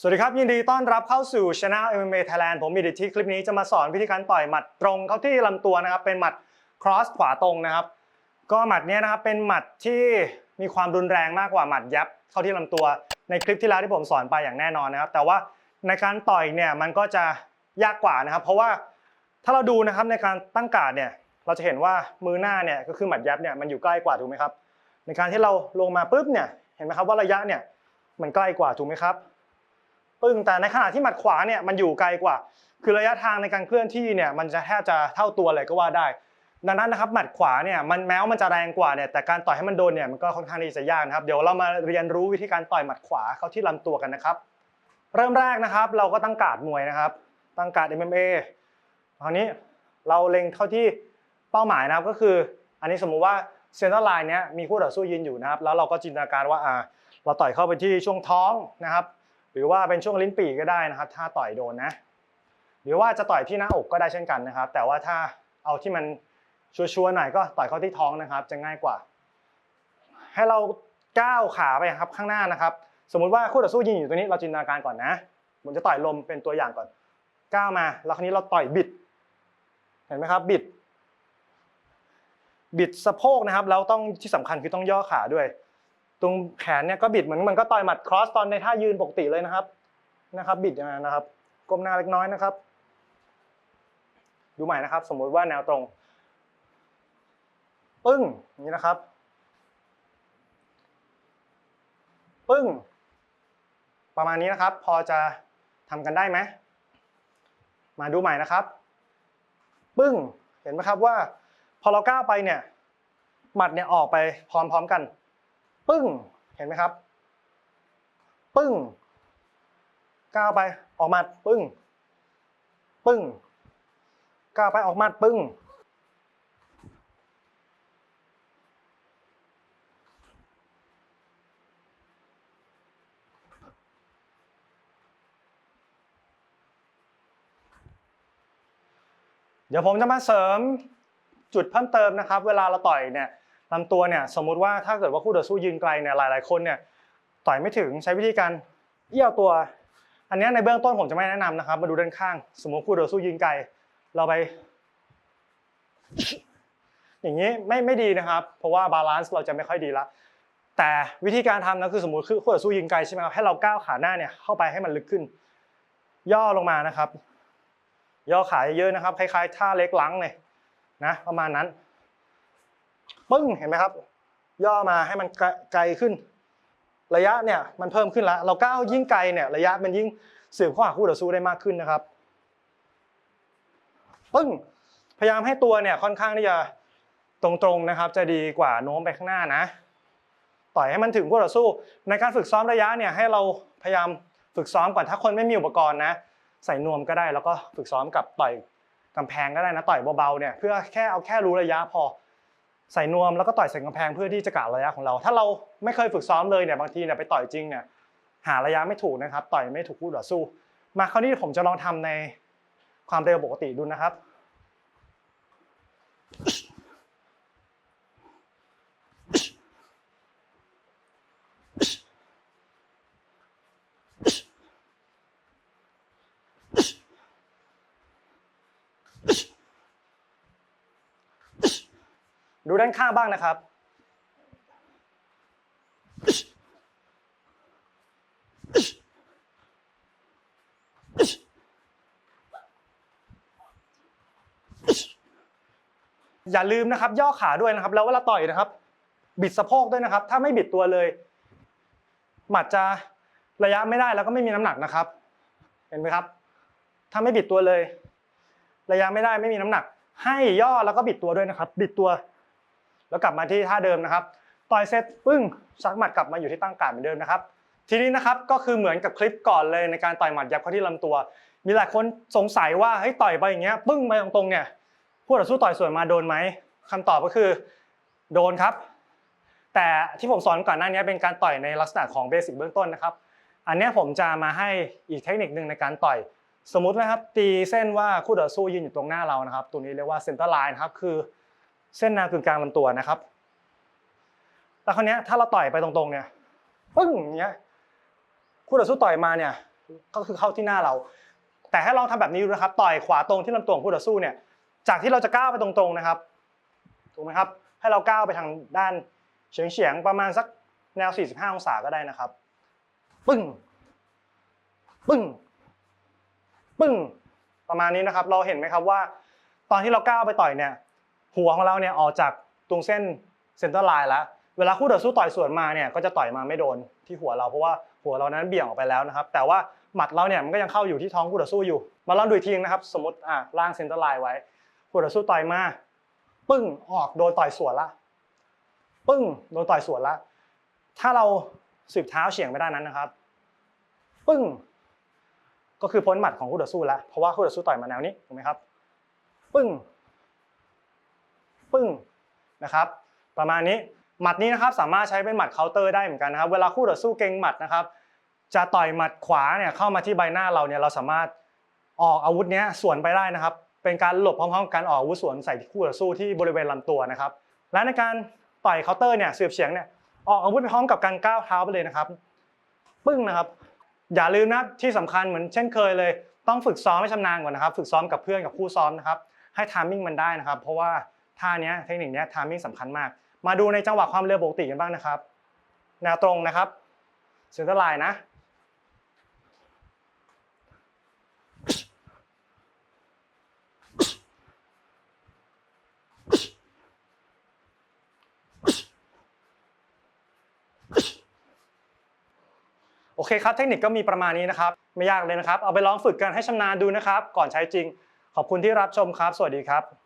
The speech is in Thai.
สวัสดีครับ ยินดีต้อนรับเข้าสู่ช anel MMA Thailand ผมมีดิที่คลิปนี้จะมาสอนวิธีการต่อยหมัดตรงเข้าที่ลำตัวนะครับ เป็นหมัด cross ขวาตรงนะครับ ก็หมัดเนี้ยนะครับเป็นหมัดที่มีความรุนแรงมากกว่าหมัดยับเข้าที่ลำตัว ในคลิปที่แล้วที่ผมสอนไปอย่างแน่นอนนะครับ แต่ว่าในการต่อยเนี่ยมันก็จะยากกว่านะครับ เพราะว่าถ้าเราดูนะครับในการตั้งการ์ดเนี่ยเราจะเห็นว่ามือหน้าเนี่ยก็คือหมัดยับเนี่ยมันอยู่ใกล้กว่าถูกไหมครับ ในการที่เราลงมาปุ๊บเนี่ยเห็นไหมครับว่าระยะเนี่ยมันใกล้กว่าถูกไหมครับปึ้งแต่ในขณะที่หมัดขวาเนี่ยมันอยู่ไกลกว่า คือระยะทางในการเคลื่อนที่เนี่ยมันจะแทบจะเท่าตัวเลยก็ว่าได้ ดังนั้นนะครับหมัดขวาเนี่ยมันแม้ว่ามันจะแรงกว่าเนี่ยแต่การต่อยให้มันโดนเนี่ยมันก็ค่อนข้างที่จะยากนะครับเดี๋ยวเรามาเรียนรู้วิธีการต่อยหมัดขวาเข้าที่ลำตัวกันนะครับ เริ่มแรกนะครับเราก็ตั้งการ์ดมวยนะครับ ตั้งการ์ด MMA คราวนี้เราเล็งเข้าที่เป้าหมายนะครับก็คือ อันนี้สมมุติว่าเซนเตอร์ไลน์เนี้ยมีคู่ต่อสู้ยืนอยู่นะครับ แล้วเราก็จินตนาการว่าอ่าเราต่อยเข้าไปที่ช่วงท้องนะครับ หรือว่าเป็นช่วงลิ้นปี่ก็ได้นะครับ ถ้าต่อยโดนนะ หรือว่าจะต่อยที่หน้าอกก็ได้เช่นกันนะครับ แต่ว่าถ้าเอาที่มัน ชัวร์ๆหน่อยก็ต่อยเข้าที่ท้องนะครับ จะง่ายกว่า ให้เราก้าวขาไปครับข้างหน้านะครับ สมมุติว่าคู่ต่อสู้ยืนอยู่ตรงนี้เราจินตนาการก่อนนะผมจะต่อยลมเป็นตัวอย่างก่อนก้าวมา แล้วคราวนี้เราต่อยบิด เห็นไหมครับบิด บิดสะโพกนะครับแล้วต้องที่สำคัญคือต้องย่อขาด้วย ตรงแขนเนี่ยก็บิดเหมือนมันก็ต่อยหมัดครอสตอนในท่ายืนปกติเลยนะครับนะครับ บิดอย่างนั้นนะครับก้มหน้าเล็กน้อยนะครับ ดูใหม่นะครับ สมมุติว่าแนวตรง ปึ้งอย่างนี้นะครับ ปึ้ง ประมาณนี้นะครับ พอจะทำกันได้ไหม มาดูใหม่นะครับ ปึ้ง เห็นไหมครับว่า พอเราก้าวไปเนี่ย หมัดเนี่ยออกไปพร้อมๆกัน ปึ้ง เห็นไหมครับ ปึ้ง ก้าวไป ออกหมัด ปึ้ง ปึ้ง ก้าวไปออกหมัด ปึ้ง เดี๋ยวผมจะมาเสริมจุดเพิ่มเติมนะครับ เวลาเราต่อยเนี่ยลำตัวเนี่ยสมมุติว่าถ้าเกิดว่าคู่ต่อสู้ยืนไกลเนี่ยหลาย ๆ คนเนี่ยต่อยไม่ถึงใช้วิธีการเอี้ยวตัว อันนี้ในเบื้องต้นผมจะไม่แนะนำนะครับ มาดูด้านข้าง สมมติคู่ต่อสู้ยืนไกล เราไป อย่างนี้ไม่ไม่ดีนะครับ เพราะว่าบาลานซ์เราจะไม่ค่อยดีละแต่วิธีการทำนะคือสมมติคือคู่ต่อสู้ยืนไกลใช่ไหมครับให้เราก้าวขาหน้าเนี่ยเข้าไปให้มันลึกขึ้น ย่อลงมานะครับ ย่อขาเยอะๆนะครับ คล้ายๆ ท่าเล็กลังเลยนะ ประมาณนั้นปึ้งเห็นไหมครับ ย่อมาให้มันไกลขึ้น ระยะเนี่ยมันเพิ่มขึ้นแล้วเราก้าวยิ่งไกลเนี่ยระยะมันยิ่งเสื่อข้าหาคู่ต่อสู้ได้มากขึ้นนะครับปึ้งพยายามให้ตัวเนี่ยค่อนข้างที่จะตรงๆนะครับ จะดีกว่าโน้มไปข้างหน้านะต่อยให้มันถึงคู่ต่อสู้ ในการฝึกซ้อมระยะเนี่ยให้เราพยายามฝึกซ้อมก่อนถ้าคนไม่มีอุปกรณ์นะ ใส่นวมก็ได้แล้วก็ฝึกซ้อมกับต่อยกำแพงก็ได้นะต่อยเบาๆเนี่ยเพื่อแค่เอาแค่รู้ระยะพอ ใส่นวมแล้วก็ต่อยใส่กำแพงเพื่อที่จะกะระยะของเรา ถ้าเราไม่เคยฝึกซ้อมเลยเนี่ยบางทีเนี่ยไปต่อยจริงเนี่ยหาระยะไม่ถูกนะครับ ต่อยไม่ถูกคู่ต่อสู้ มาคราวนี้ผมจะลองทำในความเร็วปกติดูนะครับ ดูด้านข้างบ้างนะครับ อย่าลืมนะครับ ย่อขาด้วยนะครับ แล้วเวลาต่อยนะครับ บิดสะโพกด้วยนะครับ ถ้าไม่บิดตัวเลย หมัดจะระยะไม่ได้แล้วก็ไม่มีน้ำหนักนะครับ เห็นไหมครับ ถ้าไม่บิดตัวเลย ระยะไม่ได้ไม่มีน้ำหนัก ให้ย่อแล้วก็บิดตัวด้วยนะครับ บิดตัว แล้วกลับมาที่ท่าเดิมนะครับ ต่อยเสร็จปึ้งชักหมัดกลับมาอยู่ที่ตั้งการเหมือนเดิมนะครับ ทีนี้นะครับก็คือเหมือนกับคลิปก่อนเลยในการต่อยหมัดยับเข้าที่ลำตัว มีหลายคนสงสัยว่าเฮ้ยต่อยไปอย่างเงี้ยปึ้งไปตรงๆเนี่ยผู้ต่อสู้ต่อยสวนมาโดนไหมคำตอบก็คือโดนครับ แต่ที่ผมสอนก่อนหน้านี้เป็นการต่อยในลักษณะของเบสิกเบื้องต้นนะครับ อันนี้ผมจะมาให้อีกเทคนิคหนึ่งในการต่อย สมมตินะครับตีเส้นว่าคู่ต่อสู้ยืนอยู่ตรงหน้าเรานะครับ ตัวนี้เรียกว่าเซนเตอร์ไลน์ครับคือ เส้นแนวกึ่งกลางลำตัวนะครับ แล้วคราวนี้ถ้าเราต่อยไปตรงๆเนี่ยปึ้งอย่างเงี้ยคู่ต่อสู้ต่อยมาเนี่ยก็คือเข้าที่หน้าเรา แต่ให้ลองทำแบบนี้ดูนะครับ ต่อยขวาตรงที่ลำตัวของคู่ต่อสู้เนี่ย จากที่เราจะก้าวไปตรงๆนะครับถูกไหมครับ ให้เราก้าวไปทางด้านเฉียงๆประมาณสักแนว 45 องศาก็ได้นะครับ ปึ้ง ปึ้ง ปึ้ง ประมาณนี้นะครับ เราเห็นไหมครับว่า ตอนที่เราก้าวไปต่อยเนี่ย หัวของเราเนี่ยออกจากตรงเส้นเซ็นเตอร์ไลน์แล้วเวลาคู่ต่อสู้ต่อยสวนมาเนี่ยก็จะต่อยมาไม่โดนที่หัวเราเพราะว่าหัวเรานั้นเบี่ยงออกไปแล้วนะครับ แต่ว่าหมัดเราเนี่ยมันก็ยังเข้าอยู่ที่ท้องคู่ต่อสู้อยู่ มาลองดูอีกทีนะครับ สมมติอะล่างเซ็นเตอร์ไลน์ไว้คู่ต่อสู้ต่อยมาปึ้งออกโดนต่อยสวนละปึ้งโดนต่อยสวนละถ้าเราสืบเท้าเฉียงไปด้านนั้นนะครับ ปึ้ง ก็คือพ้นหมัดของคู่ต่อสู้แล้วเพราะว่าคู่ต่อสู้ต่อยมาแนวนี้ถูกไหมครับ ปึ้ง ปึ้งนะครับประมาณนี้หมัดนี้นะครับสามารถใช้เป็นหมัดเคาน์เตอร์ได้เหมือนกันนะครับ เวลาคู่ต่อสู้เก่งหมัดนะครับ จะต่อยหมัดขวาเนี่ยเข้ามาที่ใบหน้าเราเนี่ยเราสามารถออกอาวุธเนี้ยสวนไปได้นะครับ เป็นการหลบพร้อมๆกับการออกอาวุธสวนใส่คู่ต่อสู้ที่บริเวณลำตัวนะครับ และในการต่อยเคาน์เตอร์เนี่ยเสียบเฉียงเนี่ยออกอาวุธไปพร้อมกับการก้าวเท้าไปเลยนะครับ ปึ้งนะครับ อย่าลืมนะที่สำคัญเหมือนเช่นเคยเลย ต้องฝึกซ้อมให้ชำนาญก่อนนะครับ ฝึกซ้อมกับเพื่อนกับคู่ซ้อมนะครับ ให้ทามมิ่งมันได้นะครับ เพราะว่า ท่าเนี้ยเทคนิคนี้ทามมิ่งสำคัญมาก มาดูในจังหวะความเร็วปกติกันบ้างนะครับแนวตรงนะครับเซนเตอร์ไลน์นะโอเคครับ เทคนิคก็มีประมาณนี้นะครับ ไม่ยากเลยนะครับ เอาไปลองฝึกกันให้ชำนาญดูนะครับ ก่อนใช้จริง ขอบคุณที่รับชมครับ สวัสดีครับ